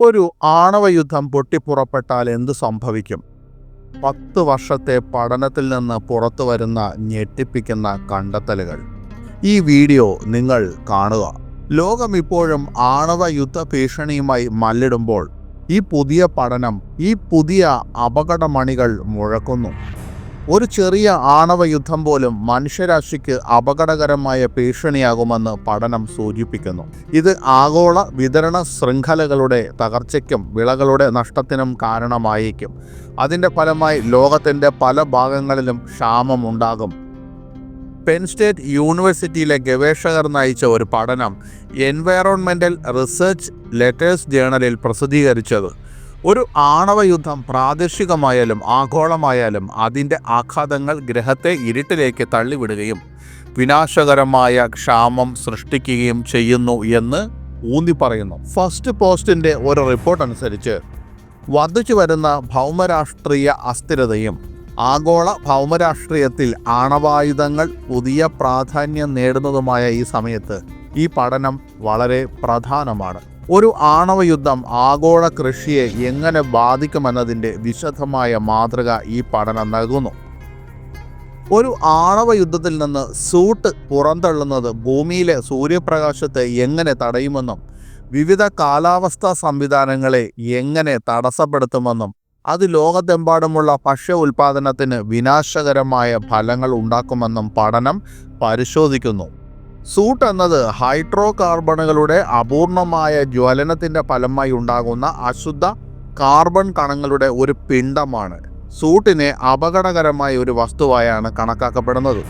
ഒരു ആണവയുദ്ധം പൊട്ടിപ്പുറപ്പെട്ടാൽ എന്ത് സംഭവിക്കും? പത്ത് വർഷത്തെ പഠനത്തിൽ നിന്ന് പുറത്തു വരുന്ന ഞെട്ടിപ്പിക്കുന്ന കണ്ടെത്തലുകൾ. ഈ വീഡിയോ നിങ്ങൾ കാണുക. ലോകം ഇപ്പോഴും ആണവ യുദ്ധ ഭീഷണിയുമായി മല്ലിടുമ്പോൾ ഈ പുതിയ പഠനം ഈ പുതിയ അപകടമണികൾ മുഴക്കുന്നു. ഒരു ചെറിയ ആണവ യുദ്ധം പോലും മനുഷ്യരാശിക്ക് അപകടകരമായ ഭീഷണിയാകുമെന്ന് പഠനം സൂചിപ്പിക്കുന്നു. ഇത് ആഗോള വിതരണ ശൃംഖലകളുടെ തകർച്ചയ്ക്കും വിളകളുടെ നഷ്ടത്തിനും കാരണമായേക്കും. അതിന്റെ ഫലമായി ലോകത്തിന്റെ പല ഭാഗങ്ങളിലും ക്ഷാമമുണ്ടാകും പെൻ സ്റ്റേറ്റ് യൂണിവേഴ്സിറ്റിയിലെ ഗവേഷകർ നയിച്ച ഒരു പഠനം എൻവയറോൺമെന്റൽ റിസർച്ച് ലെറ്റേഴ്സ് ജേണലിൽ പ്രസിദ്ധീകരിച്ചത്. ഒരു ആണവ യുദ്ധം പ്രാദേശികമായാലും ആഗോളമായാലും അതിന്റെ ആഘാതങ്ങൾ ഗ്രഹത്തെ ഇരുട്ടിലേക്ക് തള്ളിവിടുകയും വിനാശകരമായ ക്ഷാമം സൃഷ്ടിക്കുകയും ചെയ്യുന്നു എന്ന് ഊന്നി പറയുന്നു. ഫസ്റ്റ് പോസ്റ്റിന്റെ ഒരു റിപ്പോർട്ട് അനുസരിച്ച് വർദ്ധിച്ചു വരുന്ന ഭൗമരാഷ്ട്രീയ അസ്ഥിരതയും ആഗോള ഭൗമരാഷ്ട്രീയത്തിൽ ആണവായുധങ്ങൾ പുതിയ പ്രാധാന്യം നേടുന്നതുമായ ഈ സമയത്ത് ഈ പഠനം വളരെ പ്രധാനമാണ്. ഒരു ആണവ യുദ്ധം ആഗോള കൃഷിയെ എങ്ങനെ ബാധിക്കുമെന്നതിന്റെ വിശദമായ മാതൃക ഈ പഠനം നൽകുന്നു. ഒരു ആണവ യുദ്ധത്തിൽ നിന്ന് സൂട്ട് പുറന്തള്ളുന്നത് ഭൂമിയിലെ സൂര്യപ്രകാശത്തെ എങ്ങനെ തടയുമെന്നും വിവിധ കാലാവസ്ഥാ സംവിധാനങ്ങളെ എങ്ങനെ തടസ്സപ്പെടുത്തുമെന്നും അത് ലോകത്തെമ്പാടുമുള്ള ഭക്ഷ്യ ഉൽപാദനത്തിന് വിനാശകരമായ ഫലങ്ങൾ ഉണ്ടാക്കുമെന്നും പഠനം പരിശോധിക്കുന്നു. സൂട്ട് എന്നത് ഹൈഡ്രോ കാർബണുകളുടെ അപൂർണമായ ജ്വലനത്തിന്റെ ഫലമായി ഉണ്ടാകുന്ന അശുദ്ധ കാർബൺ കണങ്ങളുടെ ഒരു പിണ്ഡമാണ്. സൂട്ടിനെ അപകടകരമായ ഒരു വസ്തുവായാണ് കണക്കാക്കപ്പെടുന്നത്.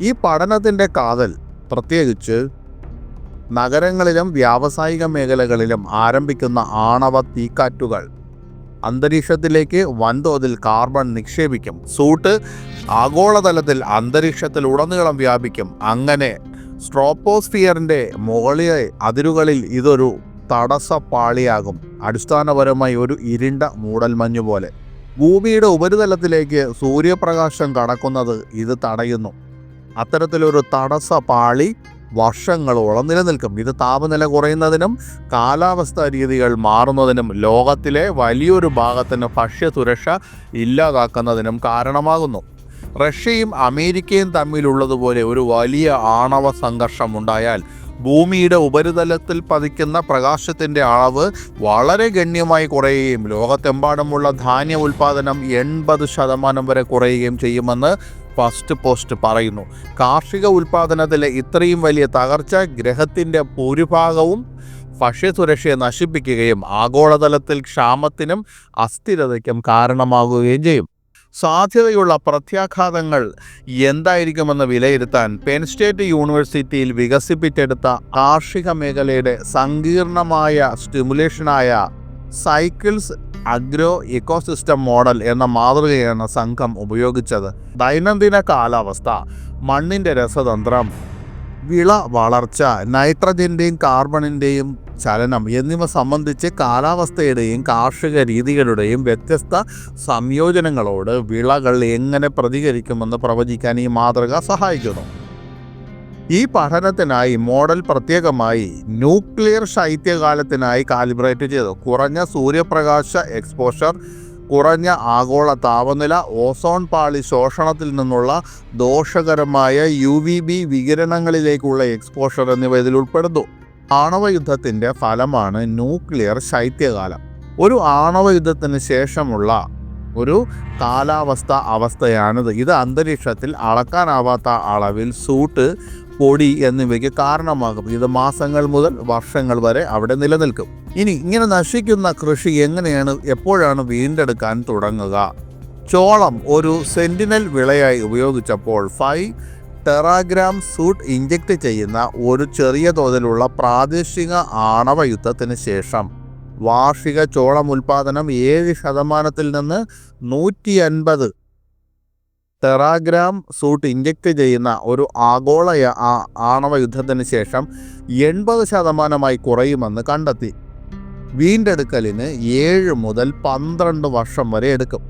ഈ പഠനത്തിന്റെ കാതൽ പ്രത്യേകിച്ച് നഗരങ്ങളിലും വ്യാവസായിക മേഖലകളിലും ആരംഭിക്കുന്ന ആണവ തീക്കാറ്റുകൾ. അന്തരീക്ഷത്തിലേക്ക് വൻതോതിൽ കാർബൺ നിക്ഷേപിക്കും. സൂട്ട് ആഗോളതലത്തിൽ അന്തരീക്ഷത്തിൽ ഉടനീളം വ്യാപിക്കും. അങ്ങനെ സ്ട്രോപ്പോസ്ഫിയറിന്റെ മുകളിലെ അതിരുകളിൽ ഇതൊരു തടസ്സപ്പാളിയാകും. അടിസ്ഥാനപരമായി ഒരു ഇരുണ്ട മൂടൽമഞ്ഞ് പോലെ. ഭൂമിയുടെ ഉപരിതലത്തിലേക്ക് സൂര്യപ്രകാശം കടക്കുന്നത് ഇത് തടയുന്നു. അത്തരത്തിലൊരു തടസ്സപാളി വർഷങ്ങളോളം നിലനിൽക്കും. ഇത് താപനില കുറയുന്നതിനും കാലാവസ്ഥാ രീതികൾ മാറുന്നതിനും ലോകത്തിലെ വലിയൊരു ഭാഗത്തിന് ഭക്ഷ്യസുരക്ഷ ഇല്ലാതാക്കുന്നതിനും കാരണമാകുന്നു. റഷ്യയും അമേരിക്കയും തമ്മിലുള്ളതുപോലെ ഒരു വലിയ ആണവ സംഘർഷം ഉണ്ടായാൽ ഭൂമിയുടെ ഉപരിതലത്തിൽ പതിക്കുന്ന പ്രകാശത്തിന്റെ അളവ് വളരെ ഗണ്യമായി കുറയുകയും ലോകത്തെമ്പാടുമുള്ള ധാന്യ ഉൽപ്പാദനം എൺപത് ശതമാനം വരെ കുറയുകയും ചെയ്യുമെന്ന് ഫസ്റ്റ് പോസ്റ്റ് പറയുന്നു. കാർഷിക ഉൽപ്പാദനത്തിലെ ഇത്രയും വലിയ തകർച്ച ഗ്രഹത്തിന്റെ ഭൂരിഭാഗവും ഭക്ഷ്യസുരക്ഷയെ നശിപ്പിക്കുകയും ആഗോളതലത്തിൽ ക്ഷാമത്തിനും അസ്ഥിരതയ്ക്കും കാരണമാകുകയും ചെയ്യും. സാധ്യതയുള്ള പ്രത്യാഘാതങ്ങൾ എന്തായിരിക്കുമെന്ന് വിലയിരുത്താൻ പെൻ സ്റ്റേറ്റ് യൂണിവേഴ്സിറ്റിയിൽ വികസിപ്പിച്ചെടുത്ത കാർഷിക മേഖലയുടെ സങ്കീർണമായ സ്റ്റിമുലേഷനായ സൈക്കിൾസ് അഗ്രോ ഇക്കോസിസ്റ്റം മോഡൽ എന്ന മാതൃകയാണ് സംഘം ഉപയോഗിച്ചത്. ദൈനംദിന കാലാവസ്ഥ മണ്ണിന്റെ രസതന്ത്രം വിള വളർച്ച നൈട്രജന്റെയും കാർബണിന്റെയും ചലനം എന്നിവ സംബന്ധിച്ച് കാലാവസ്ഥയുടെയും കാർഷിക രീതികളുടെയും വ്യത്യസ്ത സംയോജനങ്ങളോട് വിളകൾ എങ്ങനെ പ്രതികരിക്കുമെന്ന് പ്രവചിക്കാൻ ഈ മാതൃക സഹായിക്കുന്നു. ഈ പഠനത്തിനായി മോഡൽ പ്രത്യേകമായി ന്യൂക്ലിയർ ശൈത്യകാലത്തിനായി കാലിബ്രേറ്റ് ചെയ്തു. കുറഞ്ഞ സൂര്യപ്രകാശ എക്സ്പോഷർ കുറഞ്ഞ ആഗോള താപനില ഓസോൺ പാളി ശോഷണത്തിൽ നിന്നുള്ള ദോഷകരമായ യു വി ബി വികിരണങ്ങളിലേക്കുള്ള എക്സ്പോഷർ എന്നിവ ഇതിൽ ഉൾപ്പെടുന്നു. ആണവ യുദ്ധത്തിന്റെ ഫലമാണ് ന്യൂക്ലിയർ ശൈത്യകാലം. ഒരു ആണവ യുദ്ധത്തിന് ശേഷമുള്ള ഒരു കാലാവസ്ഥ അവസ്ഥയാണിത്. ഇത് അന്തരീക്ഷത്തിൽ അളക്കാനാവാത്ത അളവിൽ സൂട്ട് പൊടി എന്നിവയ്ക്ക് കാരണമാകും. ഇത് മാസങ്ങൾ മുതൽ വർഷങ്ങൾ വരെ അവിടെ നിലനിൽക്കും. ഇനി ഇങ്ങനെ നശിക്കുന്ന കൃഷി എങ്ങനെയാണ്? എപ്പോഴാണ് വീണ്ടെടുക്കാൻ തുടങ്ങുക? ചോളം ഒരു സെന്റിനൽ വിളയായി ഉപയോഗിച്ചപ്പോൾ ഫൈവ് ടെറാഗ്രാം സൂട്ട് ഇഞ്ചക്ട് ചെയ്യുന്ന ഒരു ചെറിയ തോതിലുള്ള പ്രാദേശിക ആണവ യുദ്ധത്തിന് ശേഷം വാർഷിക ചോളം ഉൽപാദനം ഏഴ് ശതമാനത്തിൽ നിന്ന് നൂറ്റി അൻപത് ടെറാഗ്രാം സൂട്ട് ഇഞ്ചക്ട് ചെയ്യുന്ന ഒരു ആഗോള ആണവ യുദ്ധത്തിന് ശേഷം എൺപത് ശതമാനമായി കുറയുമെന്ന് കണ്ടെത്തി. വീണ്ടെടുക്കലിന് ഏഴ് മുതൽ പന്ത്രണ്ട് വർഷം വരെ എടുക്കും.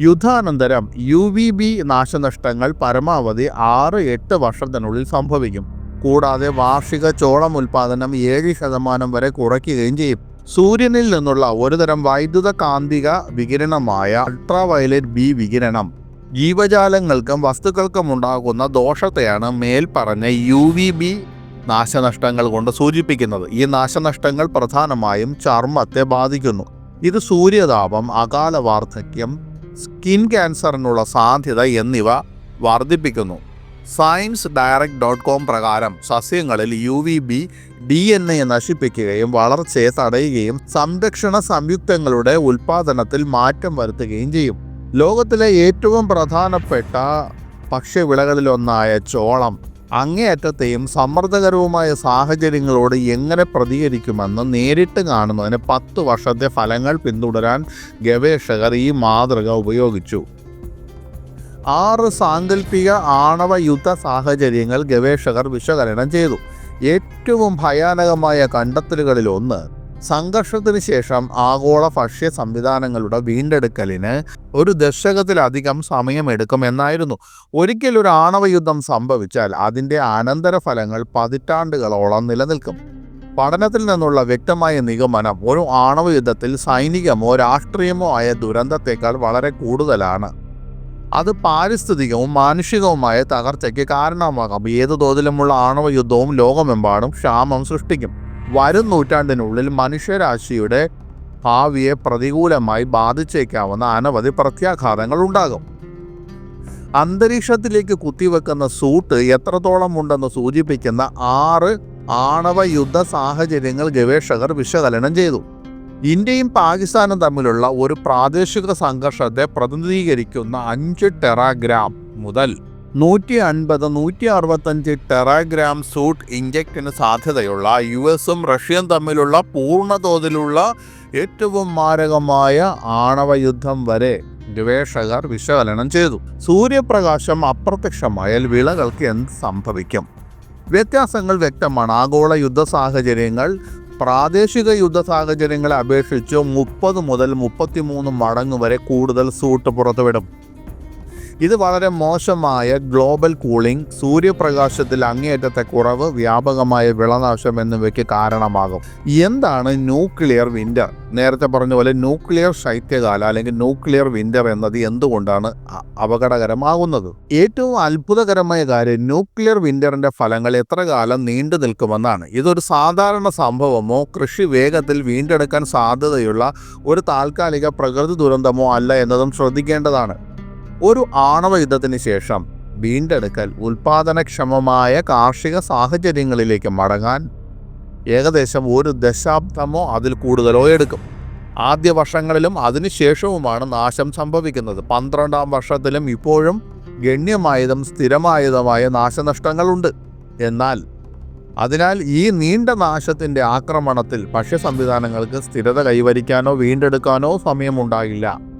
യുദ്ധാനന്തരം യു വി ബി നാശനഷ്ടങ്ങൾ പരമാവധി ആറ് എട്ട് വർഷത്തിനുള്ളിൽ സംഭവിക്കും. കൂടാതെ വാർഷിക ചോളം ഉൽപാദനം ഏഴ് ശതമാനം വരെ കുറയ്ക്കുകയും ചെയ്യും. സൂര്യനിൽ നിന്നുള്ള ഒരുതരം വൈദ്യുത കാന്തിക വികിരണമായ അൾട്രാവയലറ്റ് ബി വികിരണം ജീവജാലങ്ങൾക്കും വസ്തുക്കൾക്കും ഉണ്ടാകുന്ന ദോഷത്തെയാണ് മേൽപ്പറഞ്ഞ യു വി ബി നാശനഷ്ടങ്ങൾ കൊണ്ട് സൂചിപ്പിക്കുന്നത്. ഈ നാശനഷ്ടങ്ങൾ പ്രധാനമായും ചർമ്മത്തെ ബാധിക്കുന്നു. ഇത് സൂര്യതാപം അകാല വാർദ്ധക്യം സ്കിൻ ക്യാൻസറിനുള്ള സാധ്യത എന്നിവ വർദ്ധിപ്പിക്കുന്നു. സയൻസ് ഡയറക്റ്റ് ഡോട്ട് കോം പ്രകാരം സസ്യങ്ങളിൽ U V B D N A നശിപ്പിക്കുകയും വളർച്ചയെ തടയുകയും സംരക്ഷണ സംയുക്തങ്ങളുടെ ഉൽപാദനത്തിൽ മാറ്റം വരുത്തുകയും ചെയ്യും. ലോകത്തിലെ ഏറ്റവും പ്രധാനപ്പെട്ട ഭക്ഷ്യവിളകളിലൊന്നായ ചോളം അങ്ങേയറ്റത്തെയും സമ്മർദ്ദകരവുമായ സാഹചര്യങ്ങളോട് എങ്ങനെ പ്രതികരിക്കുമെന്ന് നേരിട്ട് കാണുന്നതിന് പത്ത് വർഷത്തെ ഫലങ്ങൾ പിന്തുടരാൻ ഗവേഷകർ ഈ മാതൃക ഉപയോഗിച്ചു. ആറ് സാങ്കല്പിക ആണവ യുദ്ധ സാഹചര്യങ്ങൾ ഗവേഷകർ വിശകലനം ചെയ്തു. ഏറ്റവും ഭയാനകമായ കണ്ടെത്തലുകളിൽ ഒന്ന് സംഘർഷത്തിന് ശേഷം ആഗോള ഭക്ഷ്യ സംവിധാനങ്ങളുടെ വീണ്ടെടുക്കലിന് ഒരു ദശകത്തിലധികം സമയമെടുക്കുമെന്നായിരുന്നു ഒരിക്കൽ ഒരു ആണവ യുദ്ധം സംഭവിച്ചാൽ അതിന്റെ അനന്തരഫലങ്ങൾ പതിറ്റാണ്ടുകളോളം നിലനിൽക്കും. പഠനത്തിൽ നിന്നുള്ള വ്യക്തമായ നിഗമനം ഒരു ആണവ യുദ്ധത്തിൽ സൈനികമോ രാഷ്ട്രീയമോ ആയ ദുരന്തത്തേക്കാൾ വളരെ കൂടുതലാണ്. അത് പാരിസ്ഥിതികവും മാനുഷികവുമായ തകർച്ചയ്ക്ക് കാരണമാകാം. ഏത് തോതിലുമുള്ള ആണവ യുദ്ധവും ലോകമെമ്പാടും ക്ഷാമം സൃഷ്ടിക്കും. വരും നൂറ്റാണ്ടിനുള്ളിൽ മനുഷ്യരാശിയുടെ ഭാവിയെ പ്രതികൂലമായി ബാധിച്ചേക്കാവുന്ന അനവധി പ്രത്യാഘാതങ്ങൾ ഉണ്ടാകും. അന്തരീക്ഷത്തിലേക്ക് കുത്തിവെക്കുന്ന സൂട്ട് എത്രത്തോളം ഉണ്ടെന്ന് സൂചിപ്പിക്കുന്ന ആറ് ആണവ യുദ്ധ സാഹചര്യങ്ങൾ ഗവേഷകർ വിശകലനം ചെയ്തു. ഇന്ത്യയും പാകിസ്ഥാനും തമ്മിലുള്ള ഒരു പ്രാദേശിക സംഘർഷത്തെ പ്രതിനിധീകരിക്കുന്ന അഞ്ച് ടെറാഗ്രാം മുതൽ നൂറ്റി അൻപത് നൂറ്റി അറുപത്തഞ്ച് ടെറാഗ്രാം സൂട്ട് ഇഞ്ചക്റ്റിന് സാധ്യതയുള്ള യു എസും റഷ്യയും തമ്മിലുള്ള പൂർണതോതിലുള്ള ഏറ്റവും മാരകമായ ആണവ യുദ്ധം വരെ ഗവേഷകർ വിശകലനം ചെയ്തു. സൂര്യപ്രകാശം അപ്രത്യക്ഷമായാൽ വിളകൾക്ക് എന്ത് സംഭവിക്കും? വ്യത്യാസങ്ങൾ വ്യക്തമാണ്. ആഗോള യുദ്ധ സാഹചര്യങ്ങൾ പ്രാദേശിക യുദ്ധ സാഹചര്യങ്ങളെ അപേക്ഷിച്ച് മുപ്പത് മുതൽ മുപ്പത്തിമൂന്ന് മടങ്ങ് വരെ കൂടുതൽ സൂട്ട് പുറത്തുവിടും. ഇത് വളരെ മോശമായ ഗ്ലോബൽ കൂളിംഗ് സൂര്യപ്രകാശത്തിൽ അങ്ങേയറ്റത്തെ കുറവ് വ്യാപകമായ വിളനാശം എന്നിവയ്ക്ക് കാരണമാകും. എന്താണ് ന്യൂക്ലിയർ വിന്റർ? നേരത്തെ പറഞ്ഞ പോലെ ന്യൂക്ലിയർ ശൈത്യകാലം അല്ലെങ്കിൽ ന്യൂക്ലിയർ വിന്റർ എന്നത് എന്തുകൊണ്ടാണ് അപകടകരമാകുന്നത്? ഏറ്റവും അത്ഭുതകരമായ കാര്യം ന്യൂക്ലിയർ വിന്ററിന്റെ ഫലങ്ങൾ എത്ര കാലം നീണ്ടു നിൽക്കുമെന്നാണ്. ഇതൊരു സാധാരണ സംഭവമോ കൃഷി വേഗത്തിൽ വീണ്ടെടുക്കാൻ സാധ്യതയുള്ള ഒരു താൽക്കാലിക പ്രകൃതി ദുരന്തമോ അല്ല എന്നതും ശ്രദ്ധിക്കേണ്ടതാണ്. ഒരു ആണവ യുദ്ധത്തിന് ശേഷം വീണ്ടെടുക്കൽ ഉൽപാദനക്ഷമമായ കാർഷിക സാഹചര്യങ്ങളിലേക്ക് മടങ്ങാൻ ഏകദേശം ഒരു ദശാബ്ദമോ അതിൽ കൂടുതലോ എടുക്കും. ആദ്യ വർഷങ്ങളിലും അതിനുശേഷവുമാണ് നാശം സംഭവിക്കുന്നത്. പന്ത്രണ്ടാം വർഷത്തിലും ഇപ്പോഴും ഗണ്യമായതും സ്ഥിരമായതുമായ നാശനഷ്ടങ്ങളുണ്ട്. എന്നാൽ അതിനാൽ ഈ നീണ്ട നാശത്തിന്റെ ആക്രമണത്തിൽ ഭക്ഷ്യ സംവിധാനങ്ങൾക്ക് സ്ഥിരത കൈവരിക്കാനോ വീണ്ടെടുക്കാനോ സമയമുണ്ടാകില്ല